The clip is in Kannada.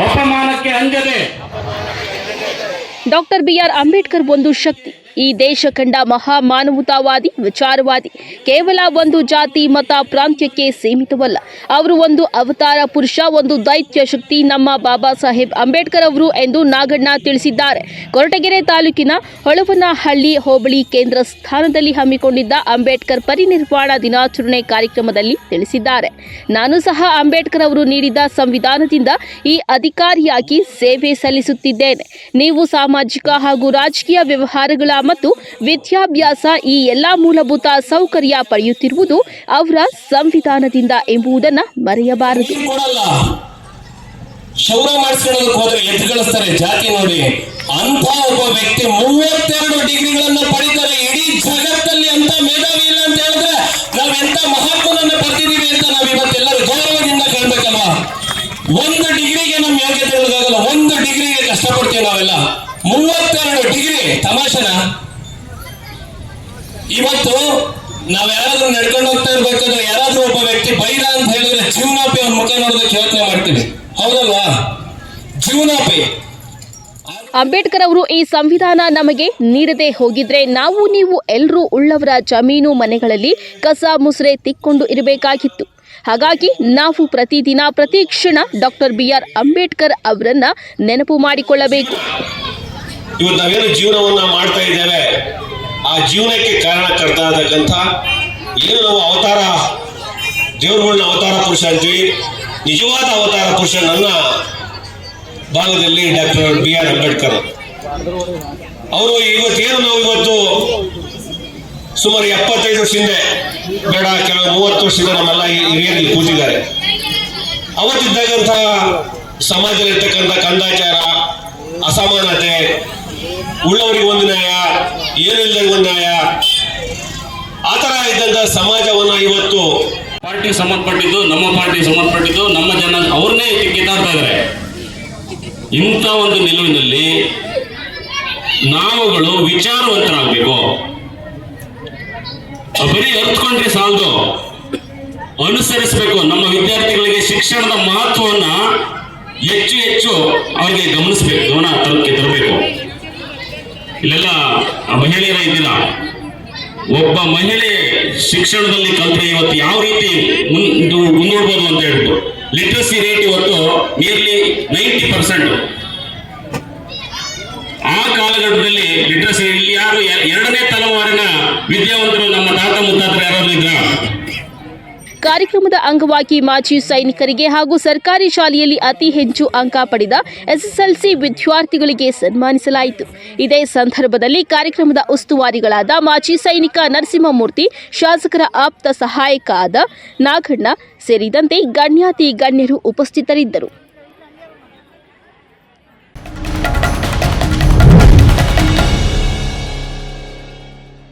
ಅಪಮಾನಕ್ಕೆ ಅಂಜದೆ ಡಾಕ್ಟರ್ ಬಿಆರ್ ಅಂಬೇಡ್ಕರ್ ಒಂದು ಶಕ್ತಿ ಈ ದೇಶ ಕಂಡ ಮಹಾ ಮಾನವತಾವಾದಿ ವಿಚಾರವಾದಿ, ಕೇವಲ ಒಂದು ಜಾತಿ ಮತ ಪ್ರಾಂತ್ಯಕ್ಕೆ ಸೀಮಿತವಲ್ಲ. ಅವರು ಒಂದು ಅವತಾರ ಪುರುಷ, ಒಂದು ದೈತ್ಯ ಶಕ್ತಿ ನಮ್ಮ ಬಾಬಾ ಸಾಹೇಬ್ ಅಂಬೇಡ್ಕರ್ ಅವರು ಎಂದು ನಾಗಣ್ಣ ತಿಳಿಸಿದ್ದಾರೆ. ಕೊರಟಗೆರೆ ತಾಲೂಕಿನ ಹೊಳವನಹಳ್ಳಿ ಹೋಬಳಿ ಕೇಂದ್ರ ಸ್ಥಾನದಲ್ಲಿ ಹಮ್ಮಿಕೊಂಡಿದ್ದ ಅಂಬೇಡ್ಕರ್ ಪರಿನಿರ್ವಾಣ ದಿನಾಚರಣೆ ಕಾರ್ಯಕ್ರಮದಲ್ಲಿ ತಿಳಿಸಿದ್ದಾರೆ. ನಾನು ಸಹ ಅಂಬೇಡ್ಕರ್ ಅವರು ನೀಡಿದ ಸಂವಿಧಾನದಿಂದ ಈ ಅಧಿಕಾರಿಯಾಗಿ ಸೇವೆ ಸಲ್ಲಿಸುತ್ತಿದ್ದೇನೆ. ನೀವು ಸಾಮಾಜಿಕ ಹಾಗೂ ರಾಜಕೀಯ ವ್ಯವಹಾರಗಳ ಮತ್ತು ವಿದ್ಯಾಭ್ಯಾಸ ಈ ಎಲ್ಲ ಮೂಲಭೂತ ಸೌಕರ್ಯ ಪಡೆಯುತ್ತಿರುವುದು ಅವರ ಸಂವಿಧಾನದಿಂದ ಎಂಬುದನ್ನು ಮರೆಯಬಾರದು. ಶೌರ್ಯ ಮಾಡಿಸ್ಕೊಳ್ಳೋದಕ್ಕೆ ಹೋದ್ರೆ ಎದ್ದು ಕಳಿಸ್ತಾರೆ. ಜಾತಿ ನೋಡಿ. ಅಂತ ಒಬ್ಬ ವ್ಯಕ್ತಿ ಮೂವತ್ತೆರಡು ಡಿಗ್ರಿಗಳನ್ನ ಪಡಿತಾರೆ. ಇಡೀ ಜಗತ್ತಲ್ಲಿ ಅಂತ ಮೇಧಾವಿ ಇಲ್ಲ ಅಂತ ಹೇಳಿದ್ರೆ ನಾವ್ ಎಂತ ಮಹಾತ್ಮನನ್ನ ಪಡೆದಿದೀವಿ ಅಂತ ನಾವ್ ಇವತ್ತೆಲ್ಲರೂ ಗೌರವದಿಂದ ಕೇಳ್ಬೇಕಲ್ವಾ? ಒಂದು ಡಿಗ್ರಿಗೆ ನಮ್ ಯೋಗ್ಯತೆ ಹೇಳೋದಾಗಲ್ಲ ಒಂದು ಡಿಗ್ರಿಗೆ ಕಷ್ಟಪಡ್ತೀವಿ ನಾವೆಲ್ಲ. ಮೂವತ್ತೆರಡು ಡಿಗ್ರಿ ತಮಾಷೆನಾ? ಇವತ್ತು ನಾವ್ ಯಾರಾದ್ರೂ ನಡ್ಕೊಂಡು ಹೋಗ್ತಾ ಇರ್ಬೇಕಾದ್ರೆ ಯಾರಾದ್ರೂ ಒಬ್ಬ ವ್ಯಕ್ತಿ ಬೈರ ಅಂತ ಹೇಳಿದ್ರೆ ಜೀವನಾಪಿ ಅವ್ನ ಮುಖ ನೋಡೋದಕ್ಕೆ ಯೋಚನೆ ಮಾಡ್ತೀವಿ. ಹೌದಲ್ವಾ? ಜೀವನಾಪಿ. ಅಂಬೇಡ್ಕರ್ ಅವರು ಈ ಸಂವಿಧಾನ ನಮಗೆ ನೀಡದೆ ಹೋಗಿದ್ರೆ ನಾವು ನೀವು ಎಲ್ಲರೂ ಉಳ್ಳವರ ಜಮೀನು ಮನೆಗಳಲ್ಲಿ ಕಸ, ಮುಸ್ರೆ ತಿಕ್ಕೊಂಡು ಇರಬೇಕಾಗಿತ್ತು. ಹಾಗಾಗಿ ನಾವು ಪ್ರತಿದಿನ ಪ್ರತಿ ಕ್ಷಣ ಡಾಕ್ಟರ್ ಬಿ ಆರ್ ಅಂಬೇಡ್ಕರ್ ಅವರನ್ನ ನೆನಪು ಮಾಡಿಕೊಳ್ಳಬೇಕು. ಇವತ್ತು ನಾವೇನು ಜೀವನವನ್ನ ಮಾಡ್ತಾ ಇದ್ದೇವೆ, ಆ ಜೀವನಕ್ಕೆ ಕಾರಣಕರ್ತ ಆದಕ್ಕಂಥ ಏನು ನಾವು ಅವತಾರ ದೇವರುಗಳನ್ನ ಅವತಾರ ಪುರುಷ ಅಂತೀವಿ. ನಿಜವಾದ ಅವತಾರ ಪುರುಷ ನನ್ನ ಭಾಗದಲ್ಲಿ ಡಾಕ್ಟರ್ ಬಿ ಆರ್ ಅಂಬೇಡ್ಕರ್. ಅವರು ಇವತ್ತೇನು ನಾವು ಇವತ್ತು ಸುಮಾರು ಎಪ್ಪತ್ತೈದು ವರ್ಷ ಹಿಂದೆ, ಬೇಡ, ಕೆಲವು ಮೂವತ್ತು ವರ್ಷದಿಂದ ನಮ್ಮೆಲ್ಲ ಹಿರಿಯರಲ್ಲಿ ಕೂತಿದ್ದಾರೆ. ಅವತ್ತಿದ್ದಾಗಂತಹ ಸಮಾಜದಲ್ಲಿರ್ತಕ್ಕಂಥ ಕಂದಾಚಾರ, ಅಸಮಾನತೆ ಉಳ್ಳವರಿಗೆ ಒಂದು ನ್ಯಾಯ ಏನಿಲ್ಲದೆ ಒಂದು ನ್ಯಾಯ. ಆ ಇದ್ದಂತ ಸಮಾಜವನ್ನ ಇವತ್ತು ಪಾರ್ಟಿ ಸಂಬಂಧಪಟ್ಟಿದ್ದು, ನಮ್ಮ ಪಾರ್ಟಿ ಸಂಬಂಧಪಟ್ಟಿದ್ದು, ನಮ್ಮ ಜನ ಅವ್ರನ್ನೇ ಕಿತ್ತಾಡ್ತಾ ಇದ್ದಾರೆ ಇಂಥ ಒಂದು ನಿಲುವಿನಲ್ಲಿ ನಾವುಗಳು ವಿಚಾರವಂತರಾಗಬೇಕು. ಬರೀ ಅರ್ಥಕೊಂಡ್ರೆ ಸಾಲದು. ಅನುಸರಿಸಬೇಕು. ನಮ್ಮ ವಿದ್ಯಾರ್ಥಿಗಳಿಗೆ ಶಿಕ್ಷಣದ ಮಹತ್ವವನ್ನ ಹೆಚ್ಚು ಹೆಚ್ಚು ಅವರಿಗೆ ಗಮನಿಸಬೇಕು, ಗಮನ ತರಬೇಕು. ಇಲ್ಲೆಲ್ಲ ಮಹಿಳೆಯರ ಇದ್ದಿಲ್ಲ ಒಬ್ಬ ಮಹಿಳೆ ಶಿಕ್ಷಣದಲ್ಲಿ ಕಲ್ತ್ರೆ ಇವತ್ತು ಯಾವ ರೀತಿ ಮುಂದು ಮುಂದೂಡ್ಬೋದು ಅಂತ ಹೇಳ್ಬಿಟ್ಟು. ಲಿಟ್ರಸಿ ರೇಟ್ ಇವತ್ತು ನಿಯರ್ಲಿ ನೈಂಟಿ ಪರ್ಸೆಂಟ್ ಆ ಕಾಲಘಟ್ಟದಲ್ಲಿ ಲಿಟ್ರಸಿ ಯಾರು ಎರಡನೇ ತಲೆಮಾರಿನ ವಿದ್ಯಾವಂತರು ನಮ್ಮ ತಾತ ಮುತ್ತಾತರು ಯಾರಾದ್ರೂ ಇದ್ರ? ಕಾರ್ಯಕ್ರಮದ ಅಂಗವಾಗಿ ಮಾಜಿ ಸೈನಿಕರಿಗೆ ಹಾಗೂ ಸರ್ಕಾರಿ ಶಾಲೆಯಲ್ಲಿ ಅತಿ ಹೆಚ್ಚು ಅಂಕ ಪಡೆದ ಎಸ್ಎಸ್ಎಲ್ಸಿ ವಿದ್ಯಾರ್ಥಿಗಳಿಗೆ ಸನ್ಮಾನಿಸಲಾಯಿತು. ಇದೇ ಸಂದರ್ಭದಲ್ಲಿ ಕಾರ್ಯಕ್ರಮದ ಉಸ್ತುವಾರಿಗಳಾದ ಮಾಜಿ ಸೈನಿಕ ನರಸಿಂಹಮೂರ್ತಿ, ಶಾಸಕರ ಆಪ್ತ ಸಹಾಯಕ ಆದ ನಾಗಣ್ಣ ಸೇರಿದಂತೆ ಗಣ್ಯಾತಿ ಗಣ್ಯರು ಉಪಸ್ಥಿತರಿದ್ದರು.